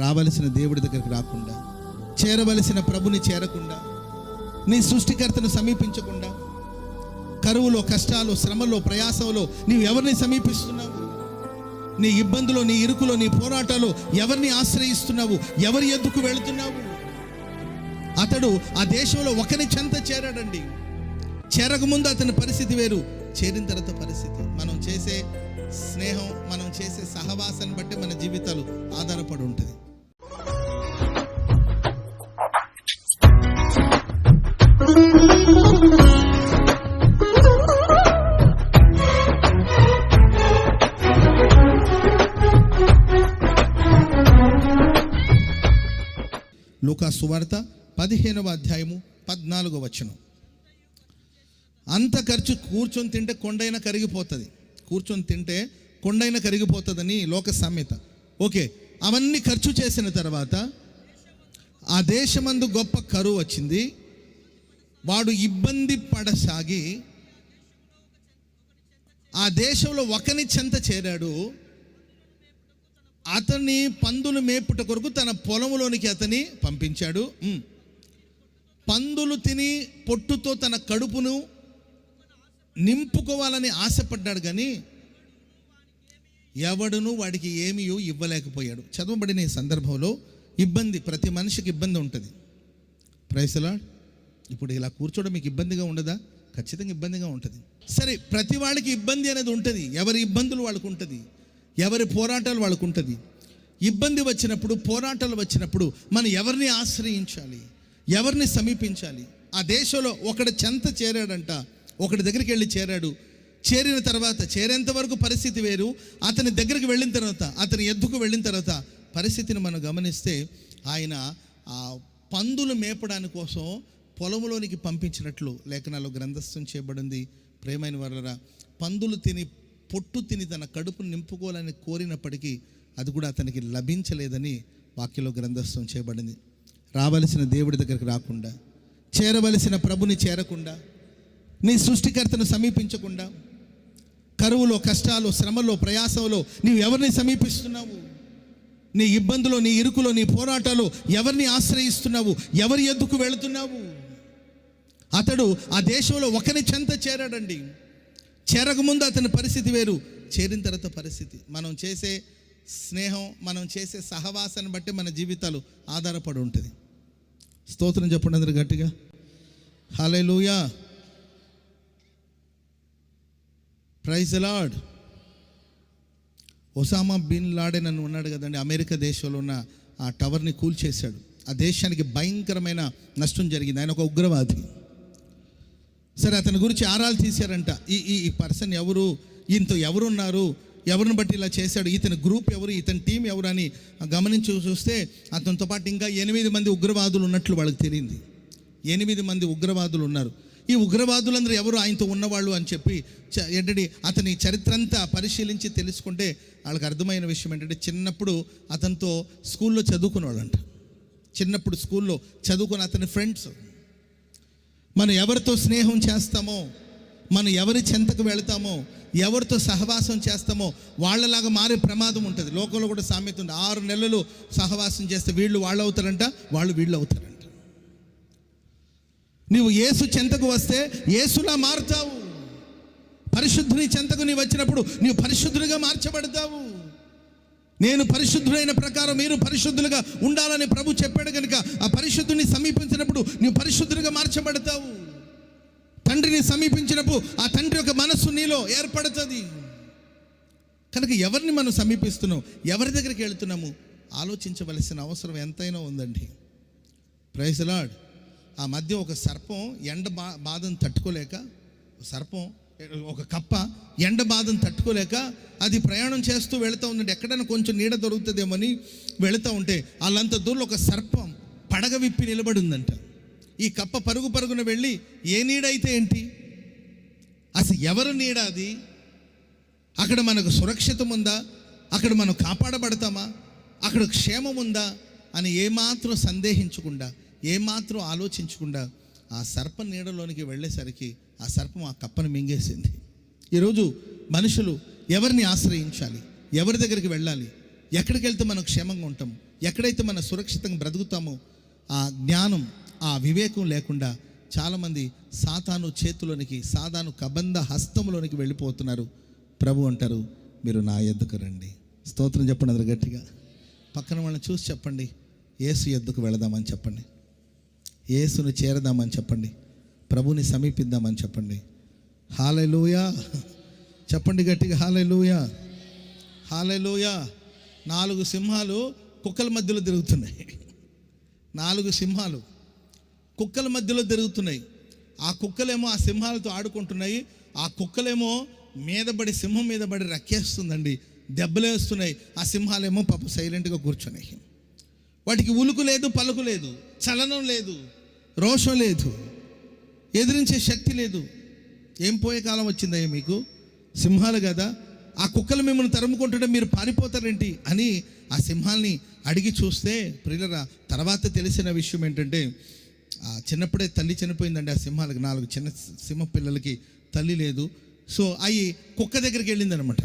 రావలసిన దేవుడి దగ్గరికి రాకుండా చేరవలసిన ప్రభుని చేరకుండా నీ సృష్టికర్తను సమీపించకుండా కరువులో కష్టాలు శ్రమలో ప్రయాసంలో నీవు ఎవరిని సమీపిస్తున్నావు? నీ ఇబ్బందులో నీ ఇరుకులో నీ పోరాటాలు ఎవరిని ఆశ్రయిస్తున్నావు? ఎవరి ఎద్దుకు వెళుతున్నావు? అతడు ఆ దేశంలో ఒకని చెంత చేరాడండి. చేరకముందు అతని పరిస్థితి వేరు. చేరిన తర్వాత పరిస్థితి. మనం చేసే స్నేహం మనం చేసే సహవాసాన్ని బట్టి మన జీవితాలు ఆధారపడి ఉంటుంది. లూకా సువార్త పదిహేనవ అధ్యాయము పద్నాలుగో వచనం. అంత ఖర్చు కూర్చొని తింటే కొండైనా కరిగిపోతుంది. కూర్చొని తింటే కొండైనా కరిగిపోతుందని లోక సామెత. ఓకే అవన్నీ ఖర్చు చేసిన తర్వాత ఆ దేశమందు గొప్ప కరువు వచ్చింది. వాడు ఇబ్బంది పడసాగి ఆ దేశంలో ఒకని చెంత చేరాడు. అతన్ని పందులు మేపుట కొరకు తన పొలంలోనికి అతని పంపించాడు. పందులు తిని పొట్టుతో తన కడుపును నింపుకోవాలని ఆశపడ్డాడు కానీ ఎవడును వాడికి ఏమీ ఇవ్వలేకపోయాడు. చదవబడిన ఈ సందర్భంలో ఇబ్బంది ప్రతి మనిషికి ఇబ్బంది ఉంటుంది. ప్రైసలా ఇప్పుడు ఇలా కూర్చోవడం మీకు ఇబ్బందిగా ఉండదా? ఖచ్చితంగా ఇబ్బందిగా ఉంటుంది. సరే ప్రతి వాళ్ళకి ఇబ్బంది అనేది ఉంటుంది. ఎవరి ఇబ్బందులు వాళ్ళకు ఉంటుంది. ఎవరి పోరాటాలు వాళ్ళకు ఉంటుంది? ఇబ్బంది వచ్చినప్పుడు పోరాటాలు వచ్చినప్పుడు మనం ఎవరిని ఆశ్రయించాలి? ఎవరిని సమీపించాలి? ఆ దేశంలో ఒకడు చెంత చేరాడంట ఒకటి దగ్గరికి వెళ్ళి చేరాడు. చేరిన తర్వాత చేరేంత వరకు పరిస్థితి వేరు. అతని దగ్గరికి వెళ్ళిన తర్వాత అతని ఎద్దుకు వెళ్ళిన తర్వాత పరిస్థితిని మనం గమనిస్తే ఆయన ఆ పందులు మేపడాని కోసం పొలంలోనికి పంపించినట్లు లేఖనాలు గ్రంథస్థం చేయబడింది. ప్రేమైన వరరా పందులు తిని పొట్టు తిని తన కడుపును నింపుకోవాలని కోరినప్పటికీ అది కూడా అతనికి లభించలేదని వాక్యలో గ్రంథస్థం చేయబడింది. రావలసిన దేవుడి దగ్గరికి రాకుండా చేరవలసిన ప్రభుని చేరకుండా నీ సృష్టికర్తను సమీపించకుండా కరువులో కష్టాలు శ్రమలో ప్రయాసంలో నీవు ఎవరిని సమీపిస్తున్నావు? నీ ఇబ్బందులో నీ ఇరుకులో నీ పోరాటాలు ఎవరిని ఆశ్రయిస్తున్నావు? ఎవరి ఎద్దుకు వెళుతున్నావు? అతడు ఆ దేశంలో ఒకని చెంత చేరాడండి. చేరకముందు అతని పరిస్థితి వేరు. చేరిన తర్వాత పరిస్థితి. మనం చేసే స్నేహం మనం చేసే సహవాసాన్ని బట్టి మన జీవితాలు ఆధారపడి ఉంటుంది. స్తోత్రం చెప్పండి అందరు గట్టిగా. Hallelujah praise Lord Osama bin Laden నన్ను ఉన్నాడు కదండి అమెరికా దేశంలో ఉన్న ఆ టవర్ని కూల్చేశాడు. ఆ దేశానికి భయంకరమైన నష్టం జరిగింది. ఆయన ఒక ఉగ్రవాది. సరే అతని గురించి ఆరాలు తీశారంట. ఈ ఈ ఈ పర్సన్ ఎవరు? ఈయనతో ఎవరున్నారు? ఎవరిని బట్టి ఇలా చేశాడు? ఇతని గ్రూప్ ఎవరు? ఇతని టీం ఎవరు అని గమనించి చూస్తే అతనితో పాటు ఇంకా ఎనిమిది మంది ఉగ్రవాదులు ఉన్నట్లు వాళ్ళకి తెలియంది. ఎనిమిది మంది ఉగ్రవాదులు ఉన్నారు. ఈ ఉగ్రవాదులందరూ ఎవరు? ఆయనతో ఉన్నవాళ్ళు అని చెప్పి ఏంటంటే అతని చరిత్ర అంతా పరిశీలించి తెలుసుకుంటే వాళ్ళకి అర్థమైన విషయం ఏంటంటే చిన్నప్పుడు అతనితో స్కూల్లో చదువుకునేవాళ్ళంట చిన్నప్పుడు స్కూల్లో చదువుకున్న అతని ఫ్రెండ్స్. మనం ఎవరితో స్నేహం చేస్తామో మనం ఎవరి చెంతకు వెళతామో ఎవరితో సహవాసం చేస్తామో వాళ్ళలాగా మారే ప్రమాదం ఉంటుంది. లోకంలో కూడా సామెత ఉంది. ఆరు నెలలు సహవాసం చేస్తే వీళ్ళు వాళ్ళు అవుతారంట వాళ్ళు వీళ్ళు అవుతారంట నీవు ఏసు చెంతకు వస్తే ఏసులా మారుతావు. పరిశుద్ధుని చెంతకు నీవు వచ్చినప్పుడు నీవు పరిశుద్ధునిగా మార్చబడతావు. నేను పరిశుద్ధుడైన ప్రకారం మీరు పరిశుద్ధులుగా ఉండాలని ప్రభు చెప్పాడు కనుక ఆ పరిశుద్ధుని సమీపించినప్పుడు నువ్వు పరిశుద్ధులుగా మార్చబడతావు. తండ్రిని సమీపించినప్పుడు ఆ తండ్రి యొక్క మనస్సు నీలో ఏర్పడుతుంది. కనుక ఎవరిని మనం సమీపిస్తున్నాం? ఎవరి దగ్గరికి వెళ్తున్నాము? ఆలోచించవలసిన అవసరం ఎంతైనా ఉందండి. ప్రైజ్ లాడ్ ఆ మధ్య ఒక సర్పం ఎండ బా బాధను తట్టుకోలేక సర్పం ఒక కప్ప ఎండ బాధను తట్టుకోలేక అది ప్రయాణం చేస్తూ వెళుతూ ఉందంటే ఎక్కడైనా కొంచెం నీడ దొరుకుతుందేమని వెళుతూ ఉంటే వాళ్ళంత దూరంలో ఒక సర్పం పడగ విప్పి నిలబడి ఉందంట ఈ కప్ప పరుగు పరుగున వెళ్ళి ఏ నీడ అయితే ఏంటి? అసలు ఎవరు నీడ అది? అక్కడ మనకు సురక్షితం ఉందా? అక్కడ మనం కాపాడబడతామా? అక్కడ క్షేమం ఉందా? అని ఏమాత్రం సందేహించకుండా ఏమాత్రం ఆలోచించకుండా ఆ సర్ప నీడలోనికి వెళ్ళేసరికి ఆ సర్పం ఆ కప్పను మింగేసింది. ఈరోజు మనుషులు ఎవరిని ఆశ్రయించాలి? ఎవరి దగ్గరికి వెళ్ళాలి? ఎక్కడికి వెళ్తే మనం క్షేమంగా ఉంటాం? ఎక్కడైతే మనం సురక్షితంగా బ్రతుకుతామో ఆ జ్ఞానం ఆ వివేకం లేకుండా చాలామంది సాతాను చేతిలోనికి సాతాను కబంధ హస్తములోనికి వెళ్ళిపోతున్నారు. ప్రభు అంటారు మీరు నా ఎద్దుకు రండి. స్తోత్రం చెప్పండి అందరు గట్టిగా. పక్కన వాళ్ళని చూసి చెప్పండి ఏసు ఎద్దుకు వెళదామని చెప్పండి. ఏసును చేరదామని చెప్పండి. ప్రభుని సమీపిద్దామని చెప్పండి. హాలెలూయా. చెప్పండి గట్టిగా హాలెలూయా. హాలెలూయా. నాలుగు సింహాలు కుక్కల మధ్యలో తిరుగుతున్నాయి. నాలుగు సింహాలు కుక్కల మధ్యలో తిరుగుతున్నాయి. ఆ కుక్కలేమో ఆ సింహాలతో ఆడుకుంటున్నాయి. ఆ కుక్కలేమో మీదబడి సింహం మీద పడి రక్కేస్తుందండి. దెబ్బలేస్తున్నాయి ఆ సింహాలేమో పాప సైలెంట్గా కూర్చున్నాయి. వాటికి ఉలుకు లేదు పలుకు లేదు చలనం లేదు రోషం లేదు. ఎదిరించే శక్తి లేదు. ఏం పోయే కాలం వచ్చిందయ్యా మీకు? సింహాలు కదా. ఆ కుక్కలు మిమ్మల్ని తరుముకుంటుంటే మీరు పారిపోతారేంటి అని ఆ సింహాల్ని అడిగి చూస్తే ప్రియులరా తర్వాత తెలిసిన విషయం ఏంటంటే ఆ చిన్నప్పుడే తల్లి చనిపోయిందండి ఆ సింహాలకు. నాలుగు చిన్న సింహ పిల్లలకి తల్లి లేదు. సో అవి కుక్క దగ్గరికి వెళ్ళిందనమాట.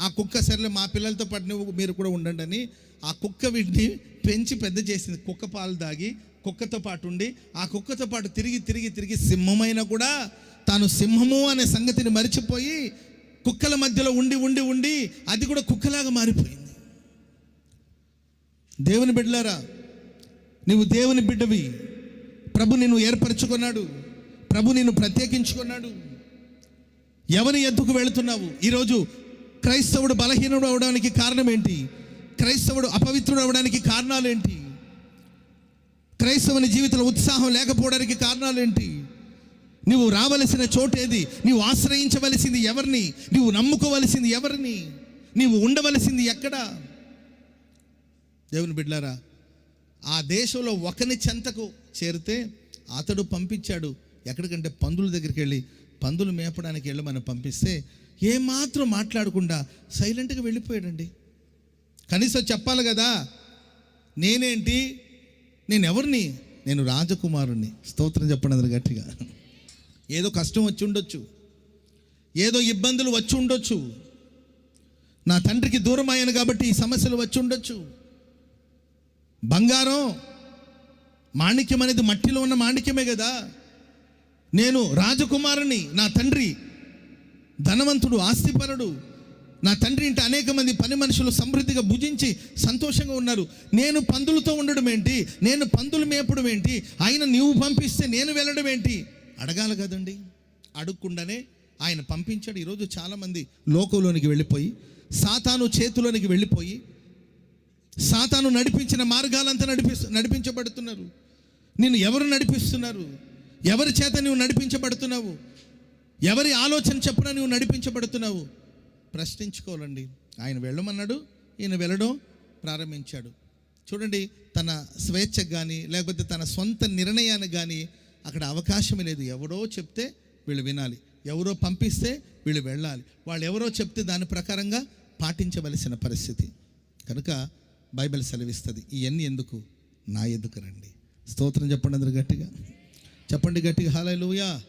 ఆ కుక్క సరేలే మా పిల్లలతో పాటు మీరు కూడా ఉండండి అని ఆ కుక్క వీటిని పెంచి పెద్ద చేసింది. కుక్క పాలు దాగి కుక్కతో పాటు ఉండి ఆ కుక్కతో పాటు తిరిగి తిరిగి తిరిగి సింహమైనా కూడా తాను సింహము అనే సంగతిని మరిచిపోయి కుక్కల మధ్యలో ఉండి ఉండి ఉండి అది కూడా కుక్కలాగా మారిపోయింది. దేవుని బిడ్డలారా నీవు దేవుని బిడ్డవి. ప్రభు నిన్ను ఏర్పరచుకున్నాడు. ప్రభు నిన్ను ప్రత్యేకించుకున్నాడు. ఎవరి ఎద్దుకు వెళుతున్నావు? ఈరోజు క్రైస్తవుడు బలహీనుడు అవడానికి కారణం ఏంటి? క్రైస్తవుడు అపవిత్రుడు అవడానికి కారణాలు ఏంటి? క్రైస్తవుని జీవితంలో ఉత్సాహం లేకపోవడానికి కారణాలు ఏంటి నువ్వు రావలసిన చోటేది నీవు ఆశ్రయించవలసింది ఎవరిని? నువ్వు నమ్ముకోవలసింది ఎవరిని? నీవు ఉండవలసింది ఎక్కడ? దేవుని బిడ్లారా ఆ దేశంలో ఒకని చెంతకు చేరితే అతడు పంపించాడు. ఎక్కడికంటే పందుల దగ్గరికి వెళ్ళి పందులు మేపడానికి వెళ్ళి మనం పంపిస్తే ఏమాత్రం మాట్లాడకుండా సైలెంట్గా వెళ్ళిపోయాడండి. కనీసం చెప్పాలి కదా నేనేంటి? నేను ఎవరిని నేను రాజకుమారుణ్ణి. స్తోత్రం చెప్పండి అందరు గట్టిగా. ఏదో కష్టం వచ్చి ఉండొచ్చు. ఏదో ఇబ్బందులు వచ్చి ఉండొచ్చు. నా తండ్రికి దూరం అయ్యాను కాబట్టి ఈ సమస్యలు వచ్చి ఉండొచ్చు. బంగారం మాణిక్యం అనేది మట్టిలో ఉన్న మాణిక్యమే కదా. నేను రాజకుమారుని నా తండ్రి ధనవంతుడు ఆస్తిపరుడు నా తండ్రి ఇంటి అనేక మంది పని మనుషులు సమృద్ధిగా భుజించి సంతోషంగా ఉన్నారు. నేను పందులతో ఉండడం ఏంటి? నేను పందులు మేపడం ఏంటి? ఆయన నీవు పంపిస్తే నేను వెళ్ళడం ఏంటి? అడగాలి కదండి. అడగకుండానే ఆయన పంపించాడు. ఈరోజు చాలామంది లోకంలోనికి వెళ్ళిపోయి సాతాను చేతిలోనికి వెళ్ళిపోయి సాతాను నడిపించిన మార్గాలంతా నడిపి నడిపించబడుతున్నారు. నేను ఎవరు నడిపిస్తున్నారు? ఎవరి చేత నువ్వు నడిపించబడుతున్నావు? ఎవరి ఆలోచన చెప్పున నువ్వు నడిపించబడుతున్నావు? ప్రశ్నించుకోవాలండి. ఆయన వెళ్ళమన్నాడు ఈయన వెళ్ళడం ప్రారంభించాడు. చూడండి తన స్వేచ్ఛకు కానీ లేకపోతే తన సొంత నిర్ణయానికి కానీ అక్కడ అవకాశం లేదు. ఎవరో చెప్తే వీళ్ళు వినాలి. ఎవరో పంపిస్తే వీళ్ళు వెళ్ళాలి. వాళ్ళు ఎవరో చెప్తే దాని ప్రకారంగా పాటించవలసిన పరిస్థితి. కనుక బైబిల్ సెలవిస్తుంది ఇవన్నీ ఎందుకు? నా ఎందుకు రండి. స్తోత్రం చెప్పండి అందరు గట్టిగా. చెప్పండి గట్టిగా. హాలూయా